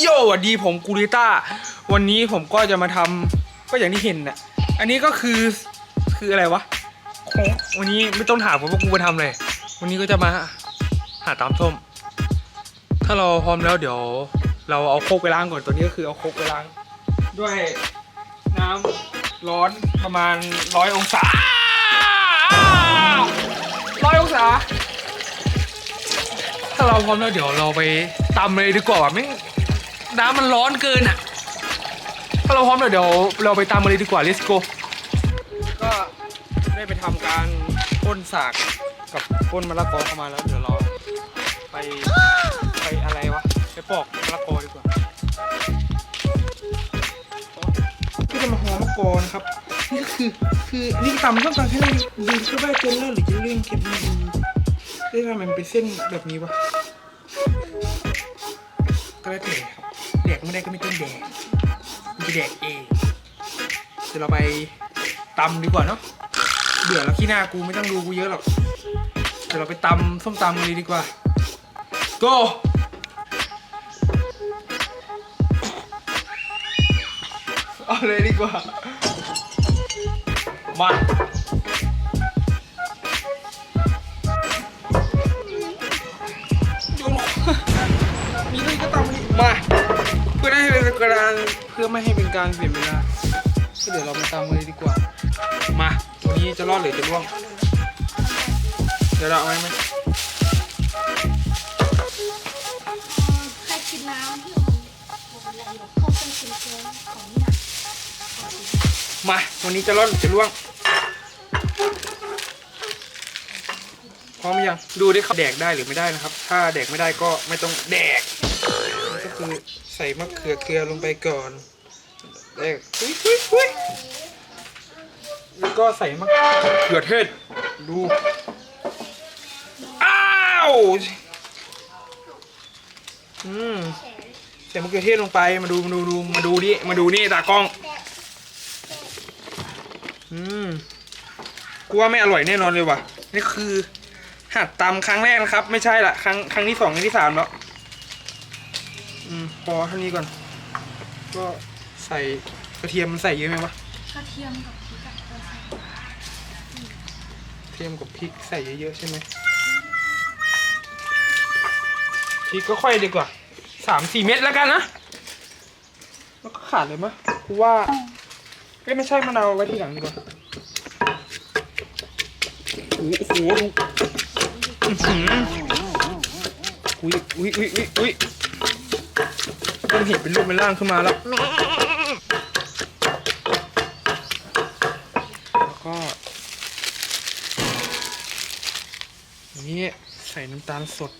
โยสวัสดีผมกูริต้า วันนี้ผมก็จะมาทำก็อย่างที่เห็นน่ะ อันนี้ก็คือคืออะไรวะ วันนี้ไม่ต้องถามผมว่ากูไปทำอะไรวันนี้ก็จะมาหาตามส้ม ถ้าเราพร้อมแล้วเดี๋ยว เราเอาโคกไปล้างก่อน ตัวนี้ก็คือเอาโคกไปล้าง ด้วยน้ำร้อนประมาณร้อยองศาร้อยองศาถ้าเราพร้อมแล้วเดี๋ยวเราไปตำเลยดีกว่าว่ะแม่ง น้ำมันร้อนเกินอะ ถ้าเราพร้อมแล้วเดี๋ยวเราไปตำกันเลยดีกว่า let's go ก็ได้ไปทำการพ่นสากกับพ่นมะละกอเข้ามาแล้วเดี๋ยวเราไปไปอะไรวะไปปอกมะละกอดีกว่าก็จะมาห่อมะละกอนะครับนี่ก็คือคือนี่ตำต้องการให้มันดูแค่ว่าเจนเลอร์หรือจะเรื่องเก็บมันดีได้ทำไมมันเป็นเส้นแบบนี้วะก็ได้วแต่ครับแดก ไม่ได้ก็ไม่ต้องแดกมันจะแดกเองเดี๋ยวเราไปตำดีกว่าเนาะเบื่อแล้วขี้หน้ากูไม่ต้องดูกูเยอะหรอกเดี๋ยวเราไปตำส้มตำเลยดีกว่า go เอาเลยดีกว่า มาโยนมีอะไรก็ตามนี้มาเพื่อไม่ให้เป็นการเพื่อไม่ให้เป็นการเปลี่ยนเวลาก็เดี๋ยวเรามาตามเลยดีกว่า มาตัวนี้จะรอดหรือจะร่วงเดี๋ยวเราเอาไว้ไหมใครกินน้ำที่มันเข้าเป็นชิ้นเชื้อของนี่นะมาวันนี้จะรอดหรือจะร่วงพร้อมยังดูดิเขาแดกได้หรือไม่ได้นะครับ ถ้าแดกไม่ได้ก็ไม่ต้องแดก คือใส่มะเขือเกลือลงไปก่อนแดกอุ้ยอุ้ยอุ้ยแล้วก็ใส่มะเขือเทศ ดู อ้าว อืมใส่มะเขือเทศลงไป มาดูมาดูดูมาดูนี่มาดูนี่ตากล้อง อืมกูว่าไม่อร่อยแน่นอนเลยว่ะ นี่คือหัดตำครั้งแรกนะครับ ไม่ใช่ละครั้งครั้งที่สองครั้งที่สามแล้ว อืมพอเท่านี้ก่อน ก็ใส่กระเทียมมันใส่เยอะไหมวะ กระเทียมกับพริกอะเราใส่กระเทียมกับพริกใส่เยอะๆใช่ไหมพริกก็ค่อยดีกว่าสามสี่เม็ดแล้วกันนะ แล้วก็ขาดเลยมะกูว่าเอ้ยไม่ใช่มะนาวไว้ทีหลังดีกว่าโอ้โหโอ้โหอื้อหืออุ้ยอุ้ยอุ้ยอุ้ยอุ้ย ต้นเห็ดเป็นรูปเป็นร่างขึ้นมาแล้วแล้วก็นนี้ใส่น้ำตาลสด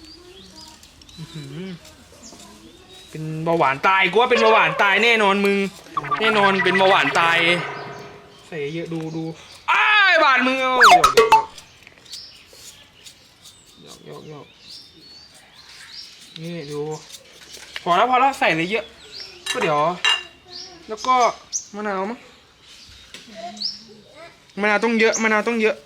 เป็นเบาหวานตายกูว่าเป็นเบาหวานตายแน่นอนมึง แน่นอนเป็นเบาหวานตาย ใส่เยอะดูดูอ้ายบาดมือเอาหยอกหยอกหยอกนี่ดู พอแล้วพอแล้วใส่เลยเยอะ ก็เดี๋ยว แล้วก็มะนาวมั้งมะนาวต้องเยอะมะนาวต้องเยอะ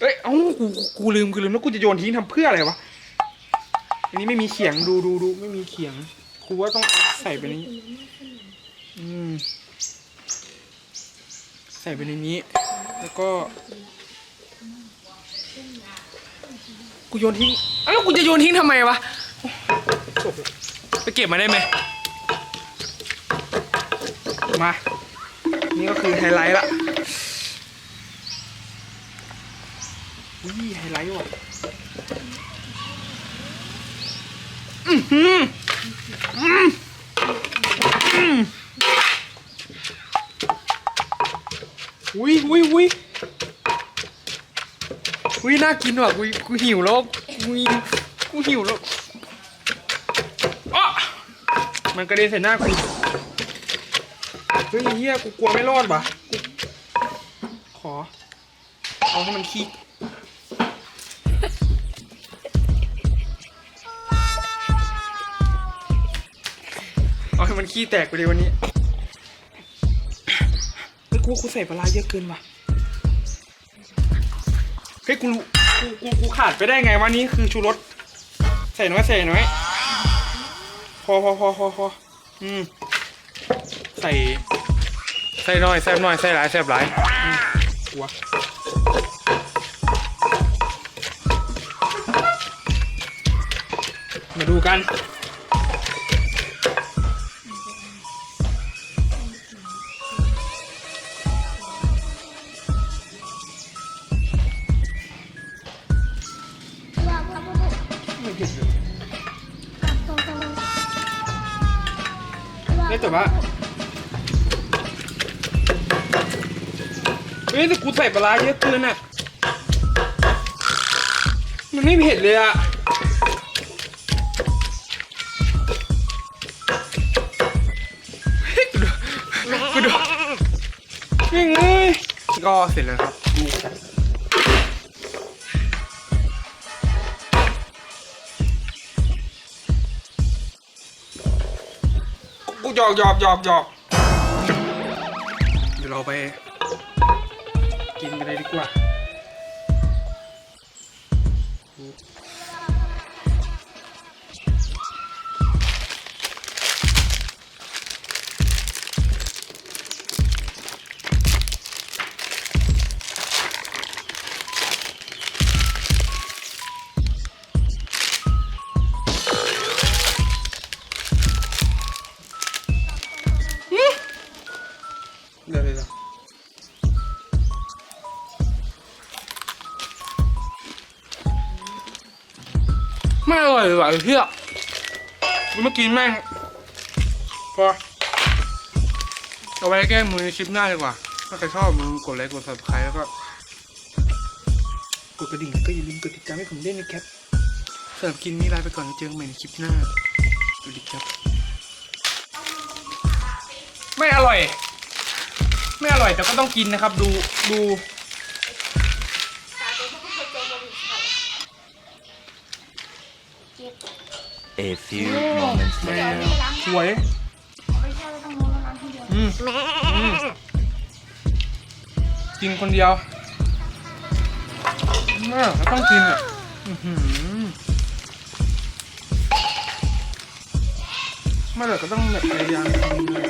เอ้ยเอ้ากูกูลืมกูลืมแล้วกูจะโยนทิ้งทำเพื่ออะไรวะ อันนี้ไม่มีเขียงดูดูดูไม่มีเขียงครูว่าต้องใส่ไปในนี้ อืม ใส่ไปในนี้ แล้วก็ กูโยนทิ้งเอ้าแล้วกูจะโยนทิ้งทำไมวะไปเก็บมาได้ไหมมา นี่ก็คือไฮไลท์ละอุ้ยไฮไลท์ว่ะอือหืออืมอืมอุ้ยอุ้ยอุ้ย อุ้ยน่ากินว่ะกูกูหิวแล้วกูกูหิวแล้วอ๊ะมันกระเด็นใส่หน้ากูเฮ้ยเฮียกูกลัวไม่รอดว่ะขอเอาให้มันขี้เอาให้มันขี้แตกไปเลยวันนี้กูกูใส่ปลาเยอะเกินว่ะ เฮ้ยกูรู้กูกูกูขาดไปได้ไงวะนี่คือชูรสใส่น้อยใส่น้อยพอพอพอพอพออืมใส่ใส่น้อยแซ่บน้อยใส่หลายแซ่บหลายอืมกลัวมาดูกัน เผ็ดเลยอะตรงตรงไม่แต่ว่าเฮ้ยแต่กูใส่ปลาร้าเยอะเกินอะ มันไม่เผ็ดเลยอะเฮ้ยกูดูกูดูยังไงก็เสร็จแล้วครับดู กูหยอกหยอกหยอกหยอกเดี๋ยวเราไปกินกันเลยดีกว่า ไม่อร่อยเลยเหี้ยเมื่อกี้แม่งพอเอาไว้แก้มือในคลิปหน้าดีกว่า ถ้าใครชอบมึงกดไลค์กด subscribe แล้วก็กดกระดิ่งก็อย่าลืมกดติดตามให้ผมด้วยนะครับสำหรับกินนี้ลาไปก่อนเจอกันใหม่ในคลิปหน้าสวัสดีครับ ไม่อร่อย ไม่อร่อยแต่ก็ต้องกินนะครับ ดูดู A few moments แม่ later. สวยไม่ใช่ว่าต้องโน้นแล้วน้ำทีเดียวอืมอืมกินคนเดียวแม่ก็ต้องกินอะอื้อหือไม่เลยก็ต้องแบบพยายามกินเลย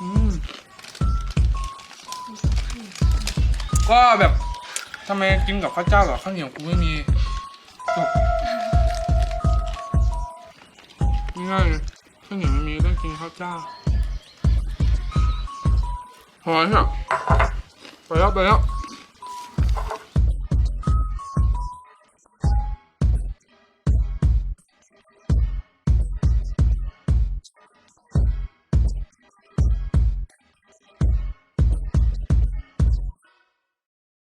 อืมก็แบบทำไมกินกับข้าวเจ้าหรอข้าวเหนียวกูไม่มีจบง่ายเลยข้าวเหนียวไม่มีต้องกินข้าวเจ้าหอยอะไปแล้วไปแล้ว